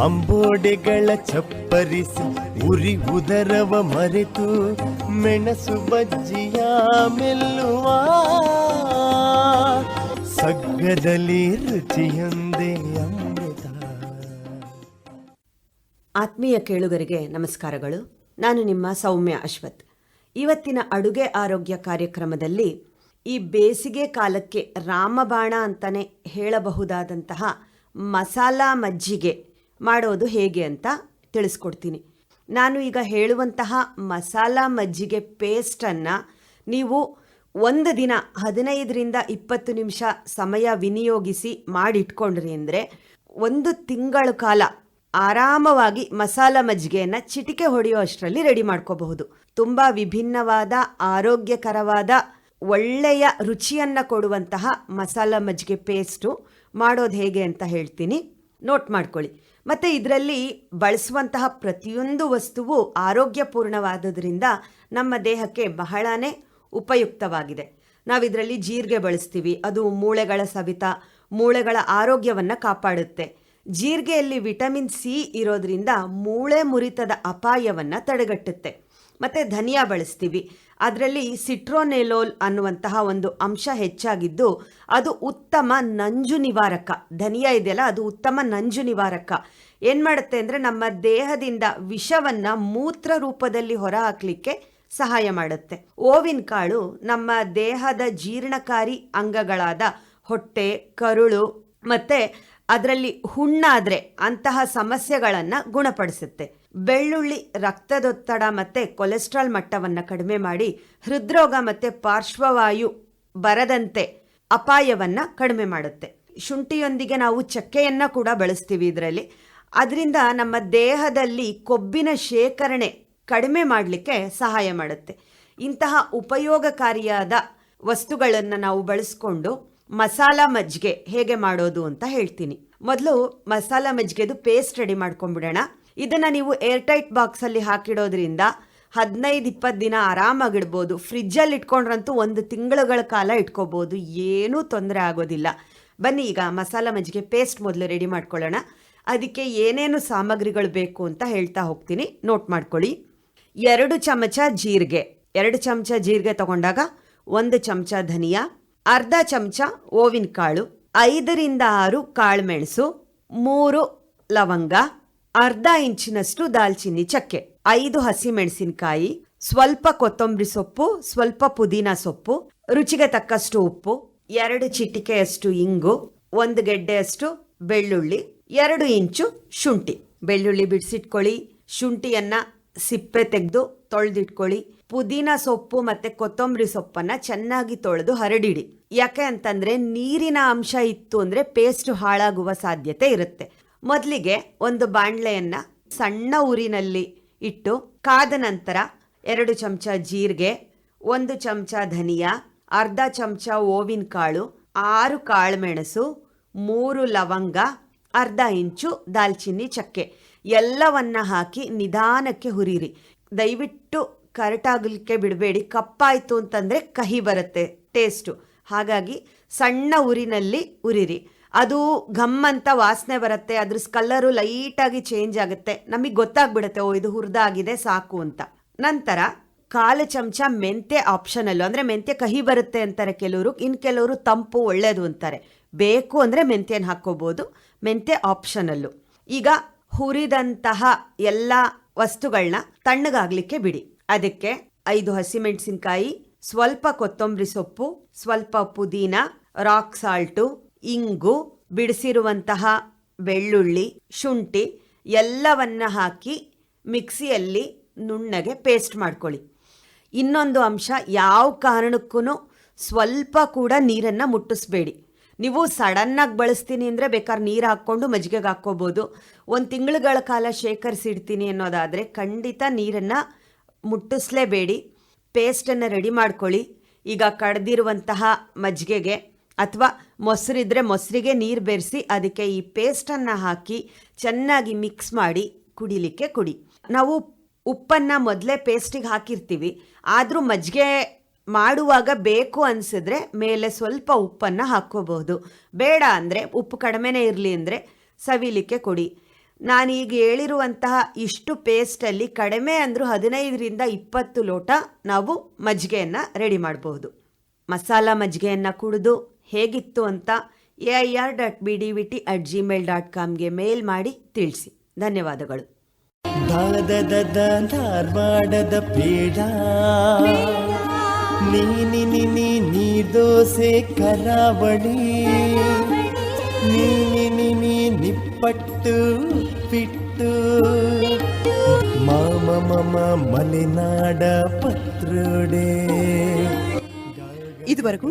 ಅಂಬೋಡೆಗಳ ಚಪ್ಪರಿಸಿ ಉರಿ ಉದರವ ಮರೆತು ಮೆಣಸು ಬಜ್ಜಿಯ ಮೆಲ್ಲುವ ಸಗ್ಗದಲ್ಲಿ ರುಚಿಯೊಂದೇ ಅಮೃತ. ಆತ್ಮೀಯ ಕೇಳುಗರಿಗೆ ನಮಸ್ಕಾರಗಳು. ನಾನು ನಿಮ್ಮ ಸೌಮ್ಯ ಅಶ್ವಥ್. ಇವತ್ತಿನ ಅಡುಗೆ ಆರೋಗ್ಯ ಕಾರ್ಯಕ್ರಮದಲ್ಲಿ ಈ ಬೇಸಿಗೆ ಕಾಲಕ್ಕೆ ರಾಮಬಾಣ ಅಂತಲೇ ಹೇಳಬಹುದಾದಂತಹ ಮಸಾಲಾ ಮಜ್ಜಿಗೆ ಮಾಡೋದು ಹೇಗೆ ಅಂತ ತಿಳಿಸ್ಕೊಡ್ತೀನಿ. ನಾನು ಈಗ ಹೇಳುವಂತಹ ಮಸಾಲ ಮಜ್ಜಿಗೆ ಪೇಸ್ಟನ್ನು ನೀವು ಒಂದು ದಿನ ಹದಿನೈದರಿಂದ ಇಪ್ಪತ್ತು ನಿಮಿಷ ಸಮಯ ವಿನಿಯೋಗಿಸಿ ಮಾಡಿಟ್ಕೊಂಡ್ರಿ ಅಂದರೆ ಒಂದು ತಿಂಗಳ ಕಾಲ ಆರಾಮವಾಗಿ ಮಸಾಲ ಮಜ್ಜಿಗೆಯನ್ನು ಚಿಟಿಕೆ ಹೊಡೆಯೋ ಅಷ್ಟರಲ್ಲಿ ರೆಡಿ ಮಾಡ್ಕೋಬಹುದು. ತುಂಬ ವಿಭಿನ್ನವಾದ, ಆರೋಗ್ಯಕರವಾದ, ಒಳ್ಳೆಯ ರುಚಿಯನ್ನು ಕೊಡುವಂತಹ ಮಸಾಲ ಮಜ್ಜಿಗೆ ಪೇಸ್ಟು ಮಾಡೋದು ಹೇಗೆ ಅಂತ ಹೇಳ್ತೀನಿ. ನೋಟ್ ಮಾಡ್ಕೊಳ್ಳಿ. ಮತ್ತು ಇದರಲ್ಲಿ ಬಳಸುವಂತಹ ಪ್ರತಿಯೊಂದು ವಸ್ತುವು ಆರೋಗ್ಯಪೂರ್ಣವಾದುದರಿಂದ ನಮ್ಮ ದೇಹಕ್ಕೆ ಬಹಳನೇ ಉಪಯುಕ್ತವಾಗಿದೆ. ನಾವು ಇದರಲ್ಲಿ ಜೀರಿಗೆ ಬಳಸ್ತೀವಿ. ಅದು ಮೂಳೆಗಳ ಸವಿತ, ಮೂಳೆಗಳ ಆರೋಗ್ಯವನ್ನು ಕಾಪಾಡುತ್ತೆ. ಜೀರಿಗೆಯಲ್ಲಿ ವಿಟಮಿನ್ ಸಿ ಇರೋದ್ರಿಂದ ಮೂಳೆ ಮುರಿತದ ಅಪಾಯವನ್ನು ತಡೆಗಟ್ಟುತ್ತೆ. ಮತ್ತು ಧನಿಯಾ ಬಳಸ್ತೀವಿ. ಅದರಲ್ಲಿ ಸಿಟ್ರೋನೆಲೋಲ್ ಅನ್ನುವಂತಹ ಒಂದು ಅಂಶ ಹೆಚ್ಚಾಗಿದ್ದು ಅದು ಉತ್ತಮ ನಂಜು ನಿವಾರಕ. ಧನಿಯಾ ಇದೆಯಲ್ಲ, ಅದು ಉತ್ತಮ ನಂಜು ನಿವಾರಕ. ಏನು ಮಾಡುತ್ತೆ ಅಂದರೆ ನಮ್ಮ ದೇಹದಿಂದ ವಿಷವನ್ನು ಮೂತ್ರ ರೂಪದಲ್ಲಿ ಹೊರಹಾಕಲಿಕ್ಕೆ ಸಹಾಯ ಮಾಡುತ್ತೆ. ಓವಿನ ಕಾಳು ನಮ್ಮ ದೇಹದ ಜೀರ್ಣಕಾರಿ ಅಂಗಗಳಾದ ಹೊಟ್ಟೆ, ಕರುಳು ಮತ್ತು ಅದರಲ್ಲಿ ಹುಣ್ಣಾದರೆ ಅಂತಹ ಸಮಸ್ಯೆಗಳನ್ನು ಗುಣಪಡಿಸುತ್ತೆ. ಬೆಳ್ಳುಳ್ಳಿ, ರಕ್ತದೊತ್ತಡ ಮತ್ತು ಕೊಲೆಸ್ಟ್ರಾಲ್ ಮಟ್ಟವನ್ನು ಕಡಿಮೆ ಮಾಡಿ ಹೃದ್ರೋಗ ಮತ್ತು ಪಾರ್ಶ್ವವಾಯು ಬರದಂತೆ ಅಪಾಯವನ್ನು ಕಡಿಮೆ ಮಾಡುತ್ತೆ. ಶುಂಠಿಯೊಂದಿಗೆ ನಾವು ಚಕ್ಕೆಯನ್ನು ಕೂಡ ಬಳಸ್ತೀವಿ ಇದರಲ್ಲಿ. ಅದರಿಂದ ನಮ್ಮ ದೇಹದಲ್ಲಿ ಕೊಬ್ಬಿನ ಶೇಖರಣೆ ಕಡಿಮೆ ಮಾಡಲಿಕ್ಕೆ ಸಹಾಯ ಮಾಡುತ್ತೆ. ಇಂತಹ ಉಪಯೋಗಕಾರಿಯಾದ ವಸ್ತುಗಳನ್ನು ನಾವು ಬಳಸ್ಕೊಂಡು ಮಸಾಲ ಮಜ್ಜಿಗೆ ಹೇಗೆ ಮಾಡೋದು ಅಂತ ಹೇಳ್ತೀನಿ. ಮೊದಲು ಮಸಾಲ ಮಜ್ಜಿಗೆದು ಪೇಸ್ಟ್ ರೆಡಿ ಮಾಡ್ಕೊಂಡ್ಬಿಡೋಣ. ಇದನ್ನು ನೀವು ಏರ್ಟೈಟ್ ಬಾಕ್ಸಲ್ಲಿ ಹಾಕಿಡೋದ್ರಿಂದ ಹದಿನೈದು, ಇಪ್ಪತ್ತು ದಿನ ಆರಾಮಾಗಿಡ್ಬೋದು. ಫ್ರಿಜ್ಜಲ್ಲಿ ಇಟ್ಕೊಂಡ್ರಂತೂ ಒಂದು ತಿಂಗಳುಗಳ ಕಾಲ ಇಟ್ಕೋಬೋದು. ಏನೂ ತೊಂದರೆ ಆಗೋದಿಲ್ಲ. ಬನ್ನಿ ಈಗ ಮಸಾಲ ಮಜ್ಜಿಗೆ ಪೇಸ್ಟ್ ಮೊದಲು ರೆಡಿ ಮಾಡ್ಕೊಳ್ಳೋಣ. ಅದಕ್ಕೆ ಏನೇನು ಸಾಮಗ್ರಿಗಳು ಬೇಕು ಅಂತ ಹೇಳ್ತಾ ಹೋಗ್ತೀನಿ. ನೋಟ್ ಮಾಡ್ಕೊಳ್ಳಿ. ಎರಡು ಚಮಚ ಜೀರಿಗೆ. ಎರಡು ಚಮಚ ಜೀರಿಗೆ ತಗೊಂಡಾಗ ಒಂದು ಚಮಚ ಧನಿಯಾ, ಅರ್ಧ ಚಮಚ ಓವಿನ ಕಾಳು ಐದರಿಂದ ಆರು ಕಾಳುಮೆಣಸು ಮೂರು ಲವಂಗ ಅರ್ಧ ಇಂಚಿನಷ್ಟು ದಾಲ್ಚಿನ್ನಿ ಚಕ್ಕೆ, ಐದು ಹಸಿಮೆಣಸಿನಕಾಯಿ, ಸ್ವಲ್ಪ ಕೊತ್ತಂಬರಿ ಸೊಪ್ಪು, ಸ್ವಲ್ಪ ಪುದೀನ ಸೊಪ್ಪು, ರುಚಿಗೆ ತಕ್ಕಷ್ಟು ಉಪ್ಪು, ಎರಡು ಚಿಟಿಕೆಯಷ್ಟು ಇಂಗು, ಒಂದು ಗೆಡ್ಡೆಯಷ್ಟು ಬೆಳ್ಳುಳ್ಳಿ, ಎರಡು ಇಂಚು ಶುಂಠಿ. ಬೆಳ್ಳುಳ್ಳಿ ಬಿಡಿಸಿಟ್ಕೊಳ್ಳಿ, ಶುಂಠಿಯನ್ನ ಸಿಪ್ಪೆ ತೆಗೆದು ತೊಳೆದಿಟ್ಕೊಳ್ಳಿ. ಪುದೀನ ಸೊಪ್ಪು ಮತ್ತೆ ಕೊತ್ತಂಬರಿ ಸೊಪ್ಪನ್ನ ಚೆನ್ನಾಗಿ ತೊಳೆದು ಹರಡಿಡಿ. ಯಾಕೆ ಅಂತಂದ್ರೆ ನೀರಿನ ಅಂಶ ಇತ್ತು ಅಂದ್ರೆ ಪೇಸ್ಟ್ ಹಾಳಾಗುವ ಸಾಧ್ಯತೆ ಇರುತ್ತೆ. ಮೊದಲಿಗೆ ಒಂದು ಬಾಣಲೆಯನ್ನು ಸಣ್ಣ ಊರಿನಲ್ಲಿ ಇಟ್ಟು ಕಾದ ನಂತರ ಎರಡು ಚಮಚ ಜೀರಿಗೆ, ಒಂದು ಚಮಚ ಧನಿಯಾ, ಅರ್ಧ ಚಮಚ ಓವಿನ ಕಾಳು, ಆರು ಕಾಳುಮೆಣಸು, ಮೂರು ಲವಂಗ, ಅರ್ಧ ಇಂಚು ದಾಲ್ಚಿನ್ನಿ ಚಕ್ಕೆ. ಎಲ್ಲವನ್ನ ಹಾಕಿ ನಿಧಾನಕ್ಕೆ ಹುರಿರಿ ದಯವಿಟ್ಟು ಕರಟಾಗಲಿಕ್ಕೆ ಬಿಡಬೇಡಿ. ಕಪ್ಪಾಯಿತು ಅಂತಂದರೆ ಕಹಿ ಬರುತ್ತೆ ಟೇಸ್ಟು ಹಾಗಾಗಿ ಸಣ್ಣ ಉರಿನಲ್ಲಿ ಉರಿರಿ ಅದು ಘಮ್ ಅಂತ ವಾಸನೆ ಬರುತ್ತೆ, ಅದ್ರ ಕಲರು ಲೈಟಾಗಿ ಚೇಂಜ್ ಆಗುತ್ತೆ. ನಮಗೆ ಗೊತ್ತಾಗ್ಬಿಡುತ್ತೆ, ಓ, ಇದು ಹುರಿದಾಗಿದೆ, ಸಾಕು ಅಂತ. ನಂತರ ಕಾಲು ಚಮಚ ಮೆಂತ್ಯ ಆಪ್ಷನಲ್ಲು ಅಂದರೆ ಮೆಂತ್ಯ ಕಹಿ ಬರುತ್ತೆ ಅಂತಾರೆ ಕೆಲವರು ಇನ್ನು ಕೆಲವರು ತಂಪು ಒಳ್ಳೆಯದು ಅಂತಾರೆ. ಬೇಕು ಅಂದರೆ ಮೆಂತ್ಯನ ಹಾಕ್ಕೋಬೋದು, ಮೆಂತ್ಯ ಆಪ್ಷನಲ್ಲು ಈಗ ಹುರಿದಂತಹ ಎಲ್ಲ ವಸ್ತುಗಳನ್ನ ತಣ್ಣಗಾಗ್ಲಿಕ್ಕೆ ಬಿಡಿ. ಅದಕ್ಕೆ ಐದು ಹಸಿಮೆಣಸಿನ್ಕಾಯಿ, ಸ್ವಲ್ಪ ಕೊತ್ತಂಬರಿ ಸೊಪ್ಪು, ಸ್ವಲ್ಪ ಪುದೀನ ರಾಕ್ ಸಾಲ್ಟು ಇಂಗು, ಬಿಡಿಸಿರುವಂತಹ ಬೆಳ್ಳುಳ್ಳಿ, ಶುಂಠಿ ಎಲ್ಲವನ್ನ ಹಾಕಿ ಮಿಕ್ಸಿಯಲ್ಲಿ ನುಣ್ಣಗೆ ಪೇಸ್ಟ್ ಮಾಡ್ಕೊಳ್ಳಿ. ಇನ್ನೊಂದು ಅಂಶ, ಯಾವ ಕಾರಣಕ್ಕೂ ಸ್ವಲ್ಪ ಕೂಡ ನೀರನ್ನು ಮುಟ್ಟಿಸ್ಬೇಡಿ. ನೀವು ಸಡನ್ನಾಗಿ ಬಳಸ್ತೀನಿ ಅಂದರೆ ಬೇಕಾದ್ರೆ ನೀರು ಹಾಕ್ಕೊಂಡು ಮಜ್ಜಿಗೆಗೆ ಹಾಕ್ಕೋಬೋದು. ಒಂದು ತಿಂಗಳುಗಳ ಕಾಲ ಶೇಖರಿಸಿಡ್ತೀನಿ ಅನ್ನೋದಾದರೆ ಖಂಡಿತ ನೀರನ್ನು ಮುಟ್ಟಿಸ್ಲೇಬೇಡಿ. ಪೇಸ್ಟನ್ನು ರೆಡಿ ಮಾಡ್ಕೊಳ್ಳಿ. ಈಗ ಕಡ್ದಿರುವಂತಹ ಮಜ್ಜಿಗೆಗೆ ಅಥವಾ ಮೊಸರಿದ್ರೆ ಮೊಸರಿಗೆ ನೀರು ಬೆರೆಸಿ ಅದಕ್ಕೆ ಈ ಪೇಸ್ಟನ್ನು ಹಾಕಿ ಚೆನ್ನಾಗಿ ಮಿಕ್ಸ್ ಮಾಡಿ ಕುಡಿಲಿಕ್ಕೆ ಕುಡಿ. ನಾವು ಉಪ್ಪನ್ನು ಮೊದಲೇ ಪೇಸ್ಟಿಗೆ ಹಾಕಿರ್ತೀವಿ. ಆದರೂ ಮಜ್ಜಿಗೆ ಮಾಡುವಾಗ ಬೇಕು ಅನಿಸಿದ್ರೆ ಮೇಲೆ ಸ್ವಲ್ಪ ಉಪ್ಪನ್ನು ಹಾಕ್ಕೋಬಹುದು. ಬೇಡ ಅಂದರೆ ಉಪ್ಪು ಕಡಿಮೆನೇ ಇರಲಿ ಅಂದರೆ ಸವಿಲಿಕ್ಕೆ ಕೊಡಿ. ನಾನೀಗ ಹೇಳಿರುವಂತಹ ಇಷ್ಟು ಪೇಸ್ಟಲ್ಲಿ ಕಡಿಮೆ ಅಂದರೂ ಹದಿನೈದರಿಂದ ಇಪ್ಪತ್ತು ಲೋಟ ನಾವು ಮಜ್ಜಿಗೆಯನ್ನು ರೆಡಿ ಮಾಡಬಹುದು. ಮಸಾಲ ಮಜ್ಜಿಗೆಯನ್ನು ಕುಡಿದು ಹೇಗಿತ್ತು ಅಂತ A I R dot B D V T at Gmail dot ಕಾಮ್ಗೆ mail ಮಾಡಿ ತಿಳಿಸಿ. ಧನ್ಯವಾದಗಳು. ಧಾರವಾಡದ ಪೇಡ. ನೀನಿ ನೀ ದೋಸೆ ಕರಾವಳಿ. ನಿನಿ ನಿಪ್ಪಟ್ಟು ಪಿಟ್ಟು. ಮಾಮ ಮಮ ಮಲೆನಾಡ ಪತ್ರೊಡೆ. ಇದುವರೆಗೂ